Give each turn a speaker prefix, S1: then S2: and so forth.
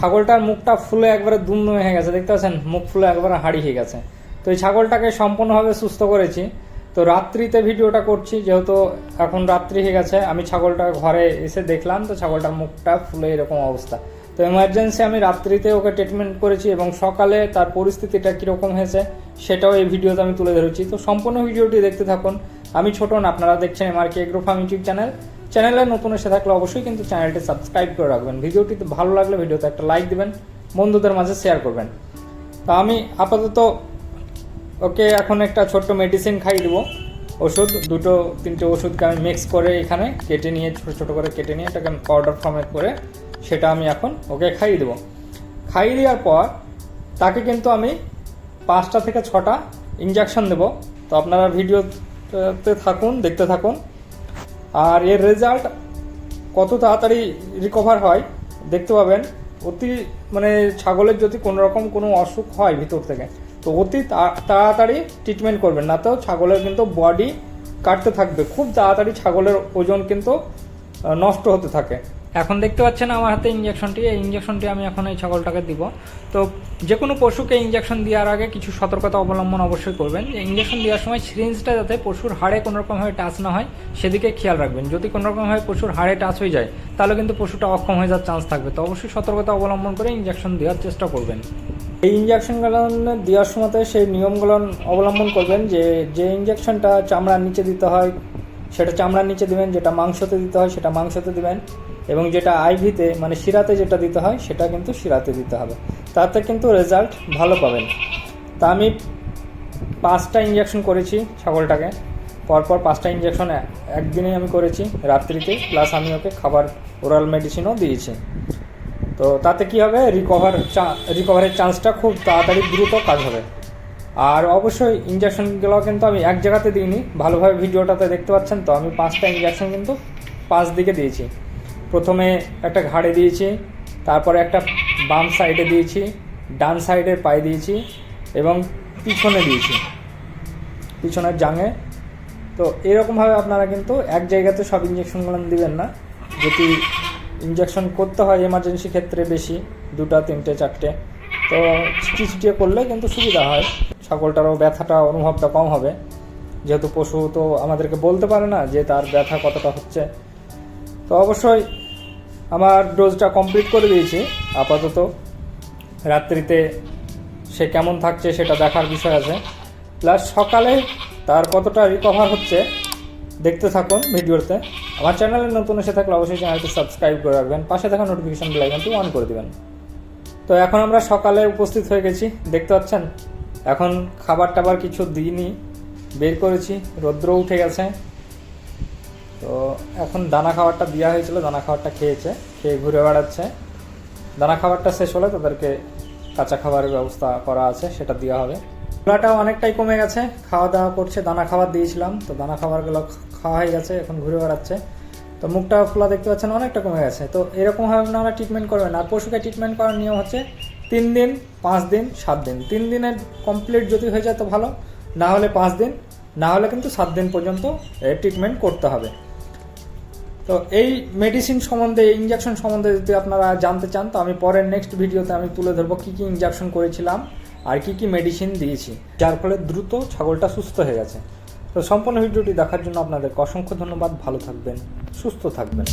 S1: ছাগলটার মুখটা ফুলে একবারে দুমদুম হয়ে গেছে, দেখতে পাচ্ছেন? মুখ ফুলে একবারে হাড়ি হয়ে গেছে। তো এই ছাগলটাকে সম্পূর্ণভাবে সুস্থ করেছি। তো রাত্রিতে ভিডিওটা করছি, যেহেতু এখন রাত্রি হয়ে গেছে, আমি ছাগলটা ঘরে এসে দেখলাম, তো ছাগলটার মুখটা ফুলে এরকম অবস্থা। তো এমার্জেন্সি আমি রাত্রিতে ওকে ট্রিটমেন্ট করেছি এবং সকালে তার পরিস্থিতিটা কীরকম হয়েছে, সেটাও এই ভিডিওতে আমি তুলে ধরেছি। তো সম্পূর্ণ ভিডিওটি দেখতে থাকুন। আমি ছোটন আপনারা দেখছেন MRK agro farm YouTube channel চ্যানেলে নতুন এসে থাকলে অবশ্যই কিন্তু চ্যানেলটি সাবস্ক্রাইব করে রাখবেন। ভিডিওটি ভালো লাগলে ভিডিওতে একটা লাইক দিবেন, বন্ধুদের মাঝে শেয়ার করবেন। তো আমি আপাতত, ওকে এখন একটা ছোট্ট মেডিসিন খাইয়ে দেবো। ওষুধ, দুটো, তিনটে ওষুধকে আমি মিক্স করে এখানে কেটে নিয়ে, ছোটো ছোটো করে কেটে নিয়ে এটাকে আমি পাউডার ফর্মে করে সেটা আমি এখন ওকে খাইয়ে দেবো। খাইয়ে দেওয়ার পর তাকে কিন্তু আমি পাঁচটা থেকে ছটা ইঞ্জেকশন দেবো। তো আপনারা ভিডিওতে থাকুন, দেখতে থাকুন। আর এর রেজাল্ট কত তাড়াতাড়ি রিকভার হয়, দেখতে পাবেন। অতি মানে ছাগলের যদি কোনো রকম কোনো অসুখ হয় ভিতর থেকে, তো অতি তাড়াতাড়ি ট্রিটমেন্ট করবেন। না তো ছাগলের কিন্তু বডি কাটতে থাকবে। খুব তাড়াতাড়ি ছাগলের ওজন কিন্তু নষ্ট হতে থাকে। এখন দেখতে পাচ্ছেন আমার হাতে ইঞ্জেকশনটি এই ইঞ্জেকশনটি আমি এখন এই ছাগলটাকে দিব। তো যে কোনো পশুকে ইঞ্জেকশন দেওয়ার আগে কিছু সতর্কতা অবলম্বন অবশ্যই করবেন। ইঞ্জেকশন দেওয়ার সময় সিরিঞ্জটা যাতে পশুর হাড়ে কোনো রকমভাবে টাচ না হয়, সেদিকে খেয়াল রাখবেন। যদি কোনো রকমভাবে পশুর হাড়ে টাচ হয়ে যায়, তাহলে কিন্তু পশুটা অক্ষম হয়ে যাওয়ার চান্স থাকবে। তো অবশ্যই সতর্কতা অবলম্বন করে ইঞ্জেকশন দেওয়ার চেষ্টা করবেন। এই ইঞ্জেকশনগুলো দেওয়ার সময় সেই নিয়মগুলো অবলম্বন করবেন যে যে ইঞ্জেকশনটা চামড়ার নিচে দিতে হয়, সেটা চামড়ার নিচে দিবেন, যেটা মাংসতে দিতে হয়, সেটা মাংসতে দিবেন। এবং যেটা আইভিতে মানে শিরাতে যেটা দিতে হয়, সেটা কিন্তু শিরাতে দিতে হবে। তাতে কিন্তু রেজাল্ট ভালো পাবেন। তা আমি পাঁচটা ইঞ্জেকশন করেছি ছাগলটাকে। পরপর পাঁচটা ইঞ্জেকশন একদিনেই আমি করেছি, রাত্রিতে। প্লাস আমি ওকে খাবার ওরাল মেডিসিনও দিয়েছি। তো তাতে কি হবে? রিকভার চা রিকভারের চান্সটা খুব তাড়াতাড়ি দ্রুত কাজ হবে। আর অবশ্যই ইঞ্জেকশনগুলো কিন্তু আমি এক জায়গাতে দিইনি। ভালোভাবে ভিডিওটাতে দেখতে পাচ্ছেন, তো আমি পাঁচটা ইঞ্জেকশন কিন্তু পাঁচ দিকে দিয়েছি। প্রথমে একটা ঘাড়ে দিয়েছি, তারপরে একটা বাম সাইডে দিয়েছি, ডান সাইডের পায়ে দিয়েছি এবং পিছনে দিয়েছি, পিছনের জাঙে। তো এরকমভাবে আপনারা কিন্তু এক জায়গাতে সব ইঞ্জেকশনগুলো দিবেন না। যদি ইঞ্জেকশন করতে হয় এমার্জেন্সি ক্ষেত্রে বেশি, দুটা, তিনটে, চারটে, তো ছিটিয়ে ছিটিয়ে করলে কিন্তু সুবিধা হয়। ছাগলটারও ব্যথাটা, অনুভবটা কম হবে। যেহেতু পশু তো আমাদেরকে বলতে পারে না যে তার ব্যথা কতটা হচ্ছে। তো অবশ্যই আমার ডোজটা কমপ্লিট করে দিয়েছি, আপাতত। রাত্রিতে সে কেমন থাকছে সেটা দেখার বিষয় আছে। প্লাস সকালে তার কতটা রিকভার হচ্ছে, দেখতে থাকুন ভিডিওতে। আমার চ্যানেলে নতুন এসে থাকলে অবশ্যই চ্যানেলটি সাবস্ক্রাইব করে রাখবেন, পাশে থাকা নোটিফিকেশন বেল আইকনটি অন করে দেবেন। তো এখন আমরা সকালে উপস্থিত হয়ে গেছি, দেখতে পাচ্ছেন? এখন খাবার টাবার কিছু দিইনি, বের করেছি, রৌদ্র উঠে গেছে। তো এখন দানা খাবারটা দেওয়া হয়েছিল, দানা খাবারটা খেয়েছে, খেয়ে ঘুরে বেড়াচ্ছে। দানা খাবারটা শেষ হলে তাদেরকে কাঁচা খাবারের ব্যবস্থা করা আছে, সেটা দেওয়া হবে। খোলাটাও অনেকটাই কমে গেছে, খাওয়া দাওয়া করছে, দানা খাবার দিয়েছিলাম, তো দানা খাবারগুলো খাওয়া হয়ে গেছে, এখন ঘুরে বেড়াচ্ছে। তো মুখটা খোলা দেখতে পাচ্ছেন, অনেকটা কমে গেছে। তো এরকমভাবে আপনারা ট্রিটমেন্ট করবেন আর পশুকে ট্রিটমেন্ট করার নিয়ম হচ্ছে তিন দিন, পাঁচ দিন, সাত দিন। তিন দিনের কমপ্লিট যদি হয়ে যায় তো ভালো, না হলে পাঁচ দিন, না হলে কিন্তু সাত দিন পর্যন্ত ট্রিটমেন্ট করতে হবে। তো এই মেডিসিন সম্বন্ধে ইঞ্জেকশন সম্বন্ধে যদি আপনারা জানতে চান, তো আমি পরের নেক্সট ভিডিওতে আমি তুলে ধরবো কী কী ইঞ্জেকশন করেছিলাম আর কি কি মেডিসিন দিয়েছি। যার ফলে দ্রুত ছাগলটা সুস্থ হয়ে গেছে। তো সম্পূর্ণ ভিডিওটি দেখার জন্য আপনাদের অসংখ্য ধন্যবাদ। ভালো থাকবেন, সুস্থ থাকবেন।